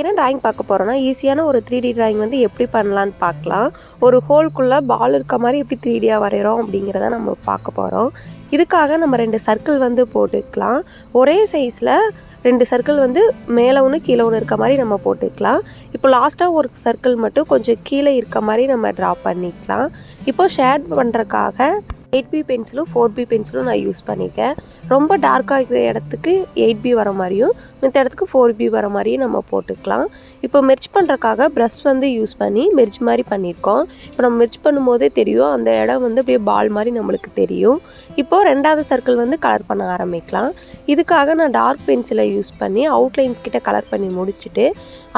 என்ன டிராயிங் பார்க்க போகிறோன்னா ஈஸியான ஒரு த்ரீ டி டிராயிங் வந்து எப்படி பண்ணலான்னு பார்க்கலாம். ஒரு ஹோல்குள்ளே பால் இருக்க மாதிரி எப்படி த்ரீ டியாக வரைகிறோம் அப்படிங்கிறத நம்ம பார்க்க போகிறோம் இதுக்காக நம்ம ரெண்டு சர்க்கிள் வந்து போட்டுக்கலாம். ஒரே சைஸில் ரெண்டு சர்க்கிள் வந்து மேலே ஒன்று கீழே ஒன்று இருக்க மாதிரி நம்ம போட்டுக்கலாம். இப்போ லாஸ்ட்டாக ஒரு சர்க்கிள் மட்டும் கொஞ்சம் கீழே இருக்க மாதிரி நம்ம ட்ரா பண்ணிக்கலாம். இப்போ ஷேட் பண்ணுறக்காக எயிட் பி பென்சிலும் ஃபோர் பி பென்சிலும் நான் யூஸ் பண்ணியிருக்கேன். ரொம்ப டார்க்காக இருக்கிற இடத்துக்கு எயிட் பி வர மாதிரியும் மற்ற இடத்துக்கு ஃபோர் பி வர மாதிரியும் நம்ம போட்டுக்கலாம். இப்போ மெர்ச் பண்ணுறக்காக ப்ரஷ் வந்து யூஸ் பண்ணி மெர்ச் மாதிரி பண்ணியிருக்கோம். இப்போ நம்ம மெர்ச் பண்ணும்போதே தெரியும் அந்த இடம் வந்து அப்படியே பால் மாதிரி நம்மளுக்கு தெரியும். இப்போது ரெண்டாவது சர்க்கிள் வந்து கலர் பண்ண ஆரம்பிக்கலாம். இதுக்காக நான் டார்க் பென்சிலை யூஸ் பண்ணி அவுட்லைன்ஸ் கிட்ட கலர் பண்ணி முடிச்சுட்டு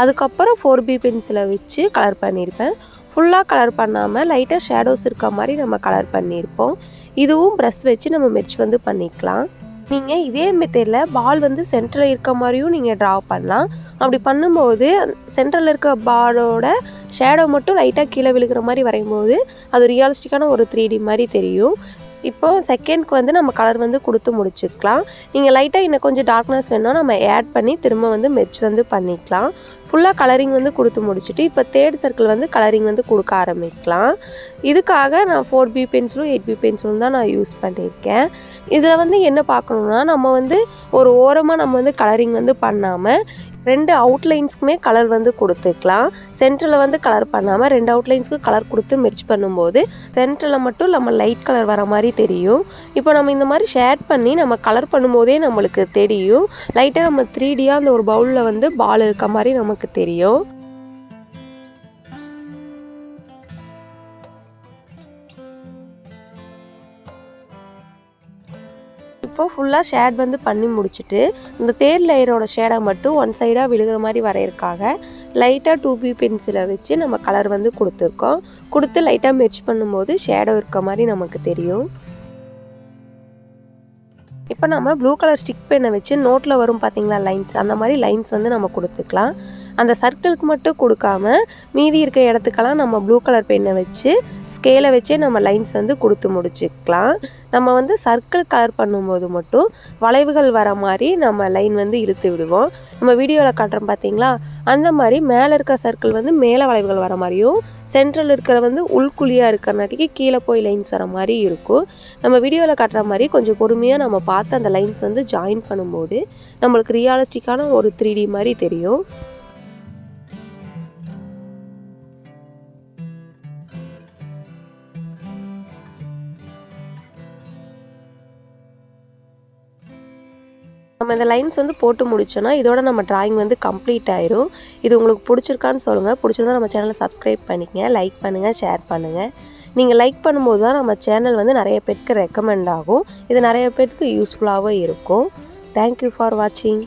அதுக்கப்புறம் ஃபோர் பி பென்சிலை வச்சு கலர் பண்ணியிருப்பேன். ஃபுல்லாக கலர் பண்ணாமல் லைட்டாக ஷேடோஸ் இருக்க மாதிரி நம்ம கலர் பண்ணியிருப்போம். இதுவும் ப்ரஷ் வச்சு நம்ம மெர்ச் வந்து பண்ணிக்கலாம். நீங்கள் இதே மெத்தடில் பால் வந்து சென்டரில் இருக்க மாதிரியும் நீங்கள் ட்ரா பண்ணலாம். அப்படி பண்ணும்போது சென்டரில் இருக்க பாலோட ஷேடோ மட்டும் லைட்டாக கீழே விழுகிற மாதிரி வரையும்போது அது ரியலிஸ்டிக்கான ஒரு த்ரீ டி மாதிரி தெரியும். இப்போ செகண்ட்க்கு வந்து நம்ம கலர் வந்து கொடுத்து முடிச்சுக்கலாம். நீங்கள் லைட்டாக இன்னும் கொஞ்சம் டார்க்னஸ் வேணால் நம்ம ஆட் பண்ணி திரும்ப வந்து மெச் வந்து பண்ணிக்கலாம். ஃபுல்லாக கலரிங் வந்து கொடுத்து முடிச்சுட்டு இப்போ தேர்ட் சர்க்கிள் வந்து கலரிங் வந்து கொடுக்க ஆரம்பிக்கலாம். இதுக்காக நான் ஃபோர் பி பென்சிலும் எயிட் பி பென்சிலும் தான் நான் யூஸ் பண்ணியிருக்கேன். இதில் வந்து என்ன பார்க்கணுன்னா நம்ம வந்து ஒரு ஓரமாக நம்ம வந்து கலரிங் வந்து பண்ணாமல் ரெண்டு அவுட்லைன்ஸ்க்குமே கலர் வந்து கொடுத்துக்கலாம். சென்டரில் வந்து கலர் பண்ணாமல் ரெண்டு அவுட்லைன்ஸ்க்கு கலர் கொடுத்து மெர்ச் பண்ணும்போது சென்டரில் மட்டும் நம்ம லைட் கலர் வர மாதிரி தெரியும். இப்போ நம்ம இந்த மாதிரி ஷேட் பண்ணி நம்ம கலர் பண்ணும்போதே நம்மளுக்கு தெரியும். லைட்டாக நம்ம த்ரீ டியாக அந்த ஒரு பவுலில் வந்து பால் இருக்க மாதிரி நமக்கு தெரியும். இப்போ ஃபுல்லாக ஷேட் வந்து பண்ணி முடிச்சுட்டு இந்த தேர் லேயரோட ஷேடை மட்டும் ஒன் சைடாக விழுகிற மாதிரி வரையிறக்காக லைட்டாக டூ பி பென்சிலை வச்சு நம்ம கலர் வந்து கொடுத்துருக்கோம். கொடுத்து லைட்டாக மெர்ச் பண்ணும்போது ஷேடோ இருக்க மாதிரி நமக்கு தெரியும். இப்போ நம்ம ப்ளூ கலர் ஸ்டிக் பெண்ணை வச்சு நோட்டில் வரும் பார்த்தீங்களா லைன்ஸ் அந்த மாதிரி லைன்ஸ் வந்து நம்ம கொடுத்துக்கலாம். அந்த சர்க்கிளுக்கு மட்டும் கொடுக்காம மீதி இருக்க இடத்துக்கெல்லாம் நம்ம ப்ளூ கலர் பெண்ணை வச்சு ஸ்கேலை வச்சே நம்ம லைன்ஸ் வந்து கொடுத்து முடிச்சுக்கலாம். நம்ம வந்து சர்க்கிள் கலர் பண்ணும்போது மட்டும் வளைவுகள் வர மாதிரி நம்ம லைன் வந்து இழுத்து விடுவோம். நம்ம வீடியோவில் காட்டுறோம் பார்த்தீங்களா அந்த மாதிரி மேலே இருக்க சர்க்கிள் வந்து மேலே வளைவுகள் வர மாதிரியும் சென்ட்ரல் இருக்கிற வந்து உள்குழியாக இருக்கிறனாட்டிக்கு கீழே போய் லைன்ஸ் வர மாதிரி இருக்கும். நம்ம வீடியோவில் காட்டுற மாதிரி கொஞ்சம் பொறுமையாக நம்ம பார்த்து அந்த லைன்ஸ் வந்து ஜாயின் பண்ணும்போது நம்மளுக்கு ரியாலிஸ்டிக்கான ஒரு த்ரீ மாதிரி தெரியும். நம்ம இந்த லைன்ஸ் வந்து போட்டு முடிச்சோன்னா இதோட நம்ம டிராயிங் வந்து கம்ப்ளீட் ஆயிரும். இது உங்களுக்கு பிடிச்சிருக்கான்னு சொல்லுங்கள் பிடிச்சிருந்தா நம்ம சேனலை சப்ஸ்கிரைப் பண்ணிக்கங்க லைக் பண்ணுங்கள் ஷேர் பண்ணுங்கள் நீங்கள் லைக் பண்ணும்போது தான் நம்ம சேனல் வந்து நிறைய பேருக்கு ரெக்கமெண்ட் ஆகும். இது நிறைய பேருக்கு யூஸ்ஃபுல்லாகவும் இருக்கும். தேங்க்யூ ஃபார் வாட்சிங்